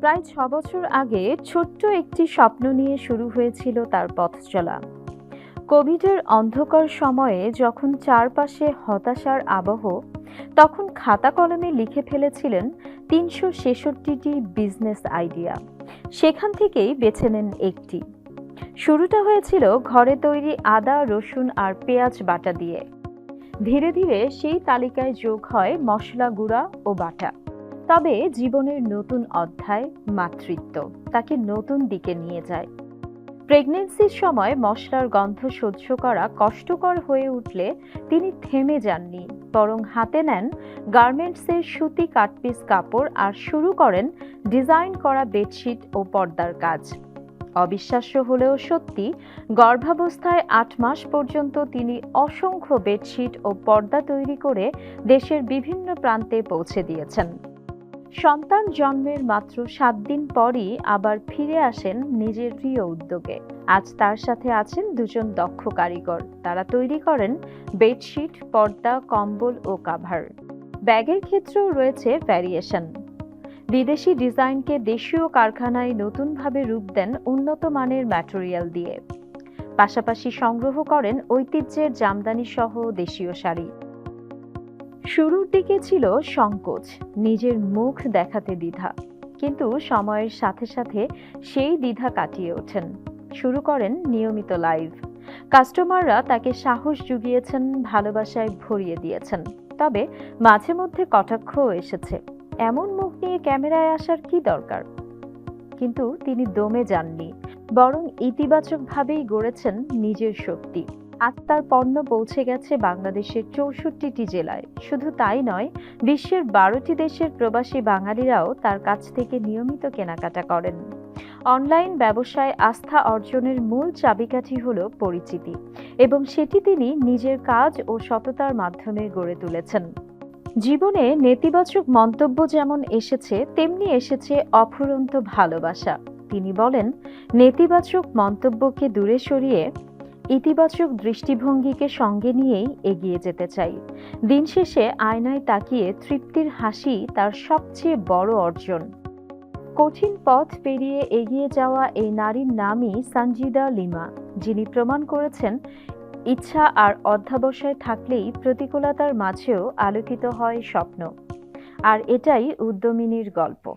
প্রায় ছ বছর আগে ছোট্ট একটি স্বপ্ন নিয়ে শুরু হয়েছিল তার পথ চলা। কোভিডের অন্ধকার সময়ে যখন চারপাশে হতাশার আবহ, তখন খাতা কলমে লিখে ফেলেছিলেন তিনশো ছেষট্টিটি বিজনেস আইডিয়া। সেখান থেকেই বেছে নেন একটি। শুরুটা হয়েছিল ঘরে তৈরি আদা, রসুন আর পেঁয়াজ বাটা দিয়ে। ধীরে ধীরে সেই তালিকায় যোগ হয় মশলা গুঁড়া ও বাটা। তবে জীবনের নতুন অধ্যায় মাতৃত্ব তাকে নতুন দিকে নিয়ে যায়। প্রেগনেন্সির সময় মশলার গন্ধ সহ্য করা কষ্টকর হয়ে উঠলে তিনি থেমে যাননি, বরং হাতে নেন গার্মেন্টসের সুতি কাটপিস কাপড় আর শুরু করেন ডিজাইন করা বেডশিট ও পর্দার কাজ। অবিশ্বাস্য হলেও সত্যি, গর্ভাবস্থায় আট মাস পর্যন্ত তিনি অসংখ্য বেডশিট ও পর্দা তৈরি করে দেশের বিভিন্ন প্রান্তে পৌঁছে দিয়েছেন। সন্তান জন্মের মাত্র সাত দিন পরই আবার ফিরে আসেন নিজের প্রিয় উদ্যোগে। আজ তার সাথে আছেন দুজন দক্ষ কারিগর। তারা তৈরি করেন বেডশিট, পর্দা, কম্বল ও কাভার। ব্যাগের ক্ষেত্রেও রয়েছে ভ্যারিয়েশন বিদেশি ডিজাইনকে দেশীয় কারখানায় নতুনভাবে রূপ দেন উন্নত মানের ম্যাটেরিয়াল দিয়ে। পাশাপাশি সংগ্রহ করেন ঐতিহ্যের জামদানি সহ দেশীয় শাড়ি। শুরুর দিকে ছিল সংকোচ, নিজের মুখ দেখাতে দ্বিধা। কিন্তু সময়ের সাথে সাথে সেই দ্বিধা কাটিয়ে ওঠেন। শুরু করেন নিয়মিত লাইভ। কাস্টমাররা তাকে সাহস জুগিয়েছেন, ভালোবাসায় ভরিয়ে দিয়েছেন। তবে মাঝে মধ্যে কটাক্ষও এসেছে। এমন মুখ নিয়ে ক্যামেরায় আসার কি দরকার? কিন্তু তিনি দমে যাননি, বরং ইতিবাচকভাবেই গড়েছেন নিজের শক্তি। আজ তার পণ্য পৌঁছে গেছে বাংলাদেশের চৌষট্টিটি জেলায়। শুধু তাই নয়, বিশ্বের বারোটি দেশের প্রবাসী বাঙালিরাও তার কাছ থেকে নিয়মিত কেনাকাটা করেন। অনলাইন ব্যবসায় আস্থা অর্জনের মূল চাবিকাঠি হল পরিচিতি, এবং সেটি তিনি নিজের কাজ ও সততার মাধ্যমে গড়ে তুলেছেন। জীবনে নেতিবাচক মন্তব্য যেমন এসেছে, তেমনি এসেছে অফুরন্ত ভালোবাসা। তিনি বলেন, নেতিবাচক মন্তব্যকে দূরে সরিয়ে ইতিবাচক দৃষ্টিভঙ্গিকে সঙ্গে নিয়েই এগিয়ে যেতে চাই। দিন শেষে আয়নায় তাকিয়ে তৃপ্তির হাসি তার সবচেয়ে বড় অর্জন। কঠিন পথ পেরিয়ে এগিয়ে যাওয়া এই নারীর নামই সঞ্জিদা লিমা, যিনি প্রমাণ করেছেন ইচ্ছা আর অধ্যাবসায় থাকলেই প্রতিকূলতার মাঝেও আলোকিত হয় স্বপ্ন। আর এটাই উদ্যমিনীর গল্প।